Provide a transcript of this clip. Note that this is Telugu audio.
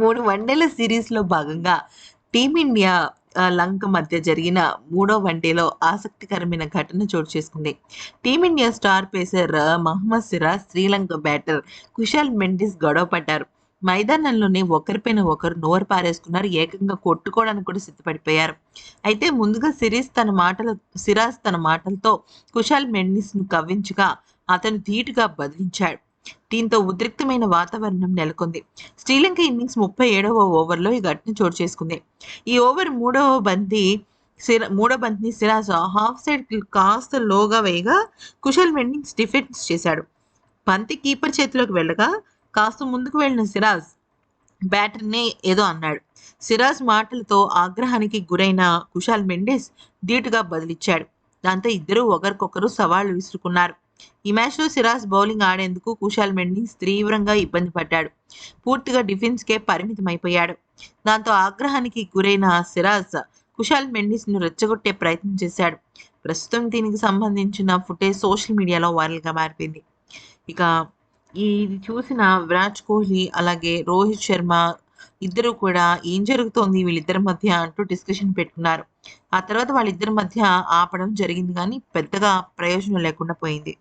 మూడు వన్డేల సిరీస్లో భాగంగా టీమిండియా లంక మధ్య జరిగిన మూడో వన్డేలో ఆసక్తికరమైన ఘటన చోటు చేసుకుంది. Team India star pacer Mohammed Siraj Sri Lanka batter Kusal Mendis గొడవ పడ్డారు. మైదానంలోనే ఒకరిపైన ఒకరు నోరు పారేసుకున్నారు. ఏకంగా కొట్టుకోవడానికి కూడా సిద్ధపడిపోయారు. అయితే ముందుగా సిరీస్ తన మాటల సిరాజ్ తన మాటలతో కుశాల్ మెండిస్ను కవ్వించగా అతను ధీటుగా బదిలించాడు. దీంతో ఉద్రిక్తమైన వాతావరణం నెలకొంది. శ్రీలంక ఇన్నింగ్స్ ముప్పై ఏడవ ఓవర్లో ఈ ఘటన చోటు చేసుకుంది. ఈ ఓవర్ మూడవ బంతి సిరా మూడో బంతిని సిరాజ్ హాఫ్ సైడ్ కాస్త లోగా వేయగా కుశల్ మెండింగ్స్ డిఫెన్స్ చేశాడు. బంతి కీపర్ చేతిలోకి వెళ్ళగా కాస్త ముందుకు వెళ్ళిన సిరాజ్ బ్యాటర్ని ఏదో అన్నాడు. సిరాజ్ మాటలతో ఆగ్రహానికి గురైన కుశాల్ మెండెస్ ధీటుగా బదిలిచ్చాడు. దాంతో ఇద్దరూ ఒకరికొకరు సవాళ్ళు విసురుకున్నారు. ఈ మ్యాచ్లో సిరాజ్ బౌలింగ్ ఆడేందుకు కుషాల్ మెండిస్ తీవ్రంగా ఇబ్బంది పడ్డాడు. పూర్తిగా డిఫెన్స్కే పరిమితమైపోయాడు. దాంతో ఆగ్రహానికి గురైన సిరాజ్ కుశాల్ మెండిస్ను రెచ్చగొట్టే ప్రయత్నం చేశాడు. ప్రస్తుతం దీనికి సంబంధించిన ఫుటేజ్ సోషల్ మీడియాలో వైరల్గా మారిపోయింది. ఇక ఇది చూసిన విరాట్ కోహ్లీ అలాగే రోహిత్ శర్మ ఇద్దరు కూడా ఏం జరుగుతోంది వీళ్ళిద్దరి మధ్య అంటూ డిస్కషన్ పెట్టుకున్నారు. ఆ తర్వాత వాళ్ళిద్దరి మధ్య ఆపడం జరిగింది కానీ పెద్దగా ప్రయోజనం లేకుండా పోయింది.